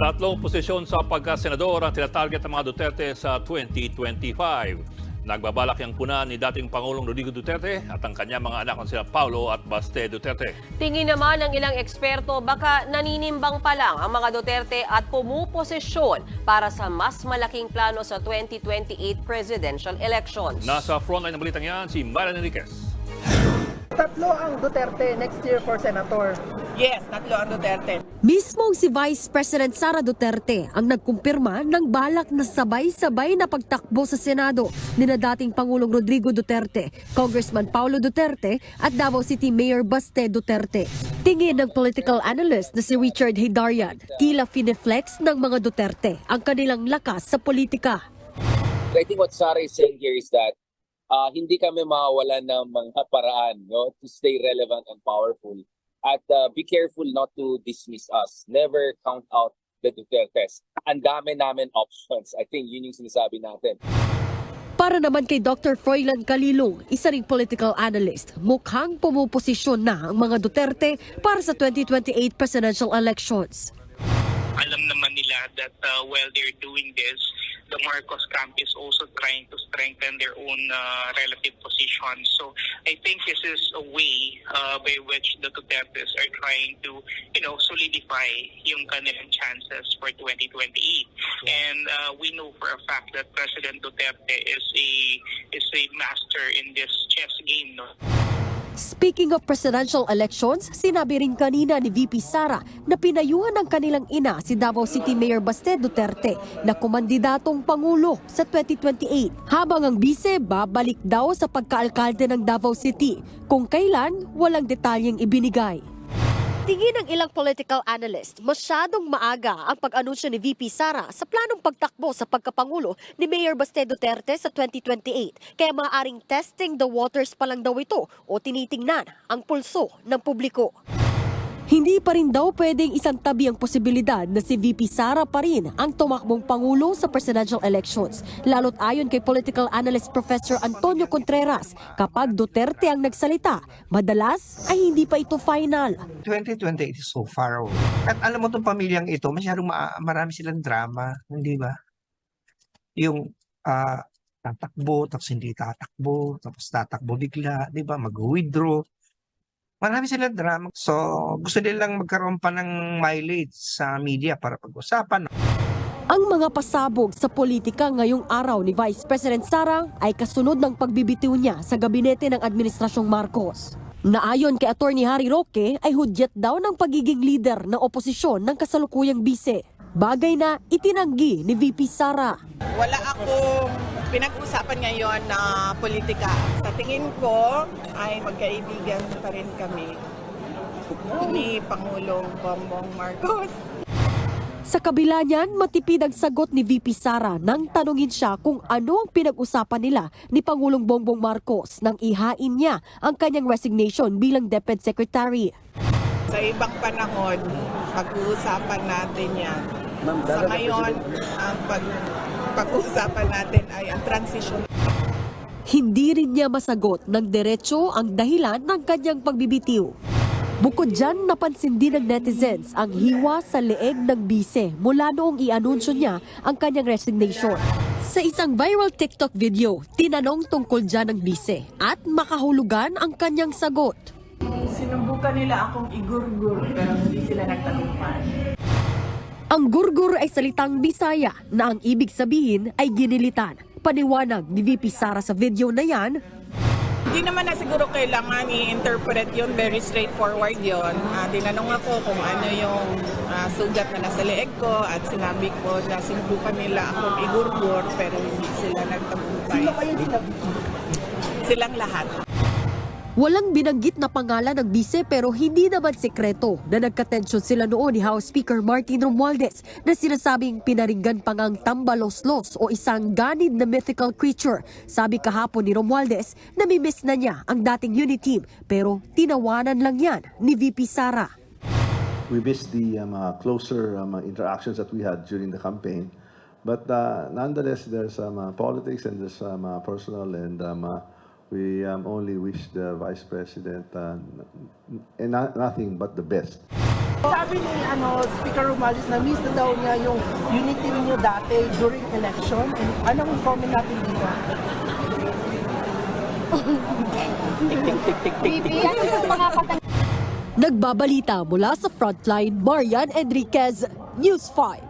Tatlong posisyon sa pagkasenador ang tinatarget ng mga Duterte sa 2025. Nagbabalak yung puna ni dating Pangulong Rodrigo Duterte at ang kanyang mga anak na sila Paulo at Baste Duterte. Tingin naman ng ilang eksperto baka naninimbang pa lang ang mga Duterte at pumuposisyon para sa mas malaking plano sa 2028 presidential elections. Nasa frontline ng balitang yan si Marian Enriquez. Tatlo ang Duterte next year for senator. Yes, tatlo ang Duterte. Mismong si Vice President Sara Duterte ang nagkumpirma ng balak na sabay-sabay na pagtakbo sa Senado ni na dating Pangulong Rodrigo Duterte, Congressman Paulo Duterte at Davao City Mayor Baste Duterte. Tingin ng political analyst na si Richard Hidarian, tila fineflex ng mga Duterte ang kanilang lakas sa politika. I think what Sarah is saying here is that uh, hindi kami mawawalan ng mga paraan no, to stay relevant and powerful. At uh, be careful not to dismiss us. Never count out the Dutertes. Ang dami namin options. I think yun yung sinasabi natin. Para naman kay Dr. Froilan Calilong, isa ring political analyst, mukhang pumuposisyon na ang mga Duterte para sa 2028 presidential elections. alam naman nila that uh, while they're doing this, the Marcos camp is also trying to strengthen their own uh, relative position. So I think this is a way uh, by which the Dutertes are trying to, you know, solidify yung kanilang chances for 2028. And uh, we know for a fact that President Duterte is a is a master in this chess game. No? Speaking of presidential elections, sinabi rin kanina ni VP Sara na pinayuhan ng kanilang ina si Davao City Mayor Baste Duterte na kumandidatong pangulo sa 2028 habang ang bise babalik daw sa pagkaalkalde ng Davao City kung kailan walang detalyeng ibinigay. Tingin ng ilang political analyst, masyadong maaga ang pag-anunsyo ni VP Sara sa planong pagtakbo sa pagkapangulo ni Mayor Baste Duterte sa 2028. Kaya maaaring testing the waters pa lang daw ito o tinitingnan ang pulso ng publiko. Hindi pa rin daw pwedeng isang tabi ang posibilidad na si VP Sara pa rin ang tumakbong pangulo sa presidential elections. Lalo't ayon kay political analyst Professor Antonio Contreras, kapag Duterte ang nagsalita, madalas ay hindi pa ito final. 2028 is so far away. At alam mo itong pamilyang ito, masyadong ma- marami silang drama, hindi ba? Yung ah, tatakbo, tapos hindi tatakbo, tapos tatakbo bigla, di ba? Mag-withdraw. Marami silang drama. So, gusto nilang magkaroon pa ng mileage sa media para pag-usapan. Ang mga pasabog sa politika ngayong araw ni Vice President Sara ay kasunod ng pagbibitiw niya sa gabinete ng Administrasyong Marcos. Naayon kay Attorney Harry Roque ay hudyat daw ng pagiging leader ng oposisyon ng kasalukuyang bise. Bagay na itinanggi ni VP Sara. Wala akong pinag-usapan ngayon na politika. Sa tingin ko ay magkaibigan pa rin kami ni Pangulong Bongbong Marcos. Sa kabila niyan, matipid ang sagot ni VP Sara nang tanungin siya kung ano ang pinag-usapan nila ni Pangulong Bongbong Marcos nang ihain niya ang kanyang resignation bilang DepEd Secretary. Sa ibang panahon, pag-uusapan natin yan. Sa ngayon, ang pag pag-uusapan natin ay ang transition Hindi rin niya masagot ng diretso ang dahilan ng kanyang pagbibitiw. Bukod dyan, napansin din ng netizens ang hiwa sa leeg ng bise mula noong i-anunsyo niya ang kanyang resignation. Sa isang viral TikTok video, tinanong tungkol dyan ng bise at makahulugan ang kanyang sagot. Sinubukan nila akong igurgur pero hindi sila nagtagumpay. Ang gurgur ay salitang Bisaya na ang ibig sabihin ay ginilitan. Paniwanag ni VP Sara sa video na yan, Hindi naman na siguro kailangan i-interpret yun, very straightforward yun. Ah, tinanong ako kung ano yung ah, sugat na nasa leeg ko at sinabi ko na sinubukan nila akong igurgur pero hindi sila nagtagumpay. Sino kayo Silang lahat. Walang binanggit na pangalan ng bise pero hindi naman sekreto na nagkatensyon sila noon ni House Speaker Martin Romualdez na sinasabing pinaringgan pa ngang tambaloslos o isang ganid na mythical creature. Sabi kahapon ni Romualdez, namimiss na niya ang dating unit team pero tinawanan lang yan ni VP Sara. we missed the um, uh, closer um, uh, interactions that we had during the campaign. But uh, nonetheless, there's some uh, politics and there's some uh, personal, and um, uh, we um, only wish the vice president uh, n- n- nothing but the best. Sabi ni ano, Speaker Romales na miss na daw niya yung unity niyo dati during election. Anong comment natin dito? Nagbabalita mula sa frontline, Marian Enriquez, News 5.